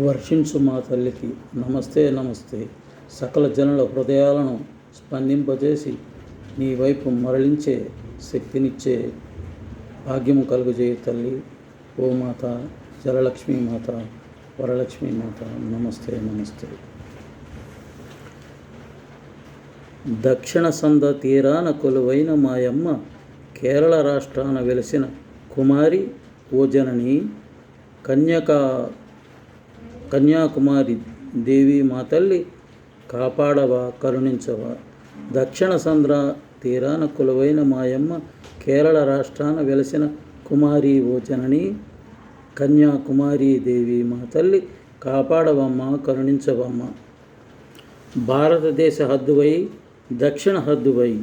వర్షించు మా తల్లికి నమస్తే నమస్తే. సకల జనుల హృదయాలను స్పందింపజేసి నీ వైపు మరలించే శక్తినిచ్చే భాగ్యము కలుగుజేయ తల్లి. ఓ మాత జలలక్ష్మీ మాత వరలక్ష్మీ మాత నమస్తే నమస్తే. దక్షిణ సంద తీరాన కొలువైన మాయమ్మ కేరళ రాష్ట్రాన వెలిసిన కుమారి ఓజనని కన్యకా కన్యాకుమారి దేవి మా తల్లి కాపాడవా కరుణించవా? దక్షిణ సంద్ర తీరాన కొలువైన మాయమ్మ కేరళ రాష్ట్రాన వెలసిన కుమారి ఓ జనని కన్యాకుమారి దేవి మా తల్లి కాపాడవమ్మ కరుణించవమ్మ. భారతదేశ హద్దువై దక్షిణ హద్దువై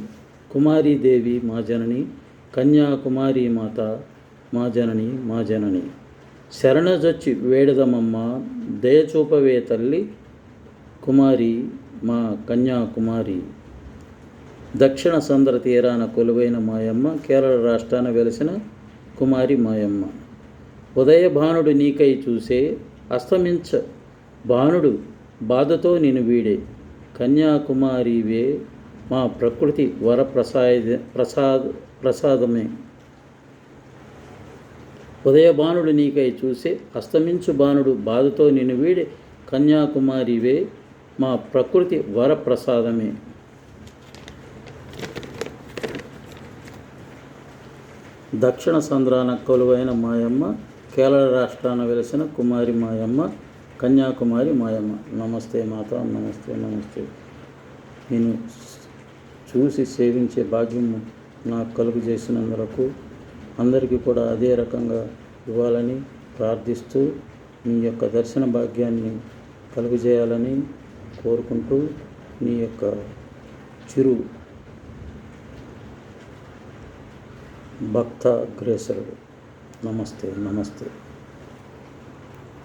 కుమారీదేవి మా జనని కన్యాకుమారి మాత మా జనని మా జనని. శరణజొచ్చి వేడదమమ్మ దయచూపవే తల్లి కుమారి మా కన్యాకుమారి. దక్షిణ సంద్ర తీరాన కొలువైన మాయమ్మ కేరళ రాష్ట్రాన వెలిసిన కుమారి మాయమ్మ. ఉదయ భానుడు నీకై చూసే అస్తమించ భానుడు బాధతో నేను వీడే. కన్యాకుమారివే మా ప్రకృతి వరప్రసాద ప్రసాద ప్రసాదమే. ఉదయబాణుడు నీకై చూసే అస్తమించు బాణుడు బాధతో నిన్ను వీడే కన్యాకుమారివే మా ప్రకృతి వరప్రసాదమే. దక్షిణ సంద్రాన కొలువైన మాయమ్మ కేరళ రాష్ట్రాన వెలిసిన కుమారి మాయమ్మ కన్యాకుమారి మాయమ్మ. నమస్తే మాత నమస్తే నమస్తే. నేను చూసి సేవించే భాగ్యము నాకు కలుగు చేసినందులకు అందరికీ కూడా అదే రకంగా ఇవ్వాలని ప్రార్థిస్తూ నీ యొక్క దర్శన భాగ్యాన్ని కలుగజేయాలని కోరుకుంటూ నీ యొక్క చిరు భక్త అగ్రేసరుడు నమస్తే నమస్తే.